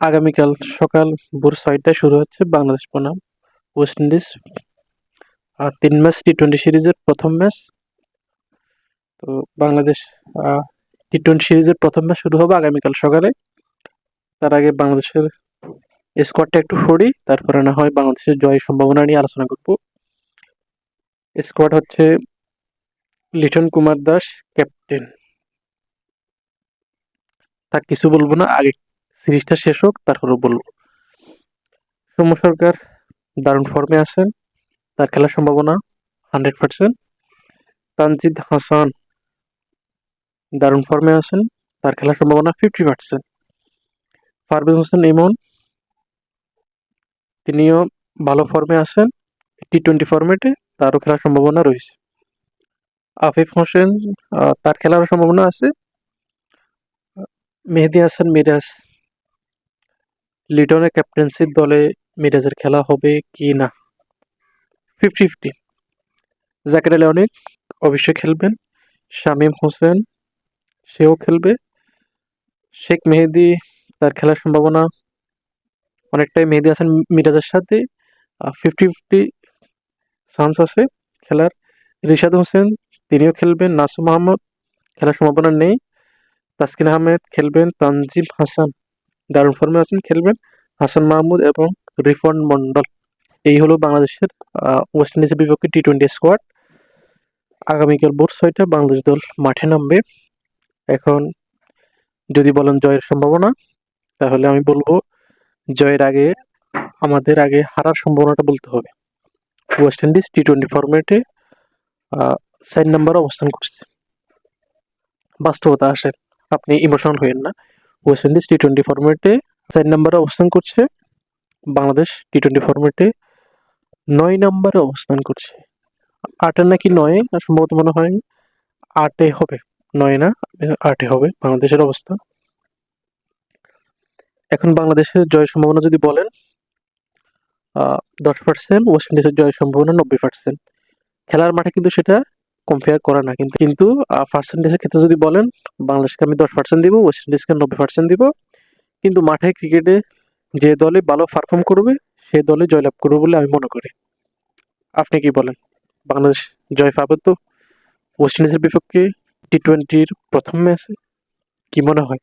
আগামীকাল সকাল ভোর ছয়টায় শুরু হচ্ছে বাংলাদেশ বনাম ওয়েস্ট ইন্ডিজ আর তিন ম্যাচ টি টোয়েন্টি সিরিজের প্রথম ম্যাচ। তো বাংলাদেশ টি টোয়েন্টি সিরিজের প্রথম ম্যাচ শুরু হবে আগামীকাল সকালে। তার আগে বাংলাদেশের স্কোয়াডটা একটু ফড়ি তারপরে না হয় বাংলাদেশের জয়ের সম্ভাবনা নিয়ে আলোচনা করব। স্কোয়াড হচ্ছে লিটন কুমার দাস ক্যাপ্টেন তা কিছু বলব না, আগে সিরিজটা শেষ হোক, তারপরে বলব সৌম্য সরকার দারুণ ফর্মে আছেন। তার খেলার সম্ভাবনা হান্ড্রেড পার্সেন্ট তানজিদ হাসান দারুণ ফর্মে আছেন। তার খেলার সম্ভাবনা ফিফটি পার্সেন্ট পারভেজ হোসেন ইমন, তিনিও ভালো ফর্মে আছেন। টি টোয়েন্টি ফর্মেটে তারও খেলার সম্ভাবনা রয়েছে। আফিফ হোসেন তার খেলার সম্ভাবনা আছে। মেহেদি হাসান, মিরাজ লিটনের ক্যাপ্টেন্সির দলে মিরাজের খেলা হবে কি না? ফিফটি ফিফটি জাকির আলী অনেক অবশ্যই খেলবেন। শামীম হোসেন, সেও খেলবে। শেখ মেহেদি, তার খেলার সম্ভাবনা অনেকটাই মেহেদি হাসান মিরাজের সাথে। ফিফটি ফিফটি চান্স আছে খেলার। রিশাদ হোসেন, তিনিও খেলবেন। নাসুম আহমদ, খেলার সম্ভাবনা নেই। তাসকিন আহমেদ খেলবেন। তানজিম হাসান। দারুণ ফর্মে আছেন, খেলবেন। হাসান মাহমুদ এবং রিফন মন্ডল এই হলো বাংলাদেশের ওয়েস্ট ইন্ডিজের বিপক্ষে টি টোয়েন্টি স্কোয়াড আগামীকাল ভোর ছয়টা বাংলাদেশ দল মাঠে নামবে। এখন যদি বলেন জয়ের সম্ভাবনা, তাহলে আমি বলব জয়ের আগে, আমাদের আগে হারার সম্ভাবনাটা বলতে হবে। ওয়েস্ট ইন্ডিজ টি টোয়েন্টি ফরম্যাটে সাইড নাম্বারে অবস্থান করছে। বাস্তবতা আসেন, আপনি ইমোশনাল হইেন না। ওয়েস্ট ইন্ডিজ টি টোয়েন্টি ফরম্যাটে সাইড নাম্বারে অবস্থান করছে বাংলাদেশ টি টোয়েন্টি ফরম্যাটে নয় নম্বরে অবস্থান করছে। আটে নাকি নয়ে সম্ভবত মনে হয় আটে হবে। নয় না, আটে হবে বাংলাদেশের অবস্থা। এখন বাংলাদেশের জয়ের সম্ভাবনা যদি বলেন দশ পার্সেন্ট ওয়েস্ট ইন্ডিজের জয়ের সম্ভাবনা নব্বই পার্সেন্ট খেলার মাঠে কিন্তু সেটা কম্পেয়ার করা না। কিন্তু কিন্তু পার্সেন্টেজের ক্ষেত্রে যদি বলেন, বাংলাদেশকে আমি দশ পার্সেন্ট দিব ওয়েস্ট ইন্ডিজকে নব্বই পার্সেন্ট দিব। কিন্তু মাঠে ক্রিকেটে যে দলে ভালো পারফর্ম করবে, সে দলে জয়লাভ করবে বলে আমি মনে করি। আপনি কি বলেন? বাংলাদেশ জয় পাবে তো? ওয়েস্ট ইন্ডিজের বিপক্ষে টি টোয়েন্টির প্রথম ম্যাচে কি মনে হয়?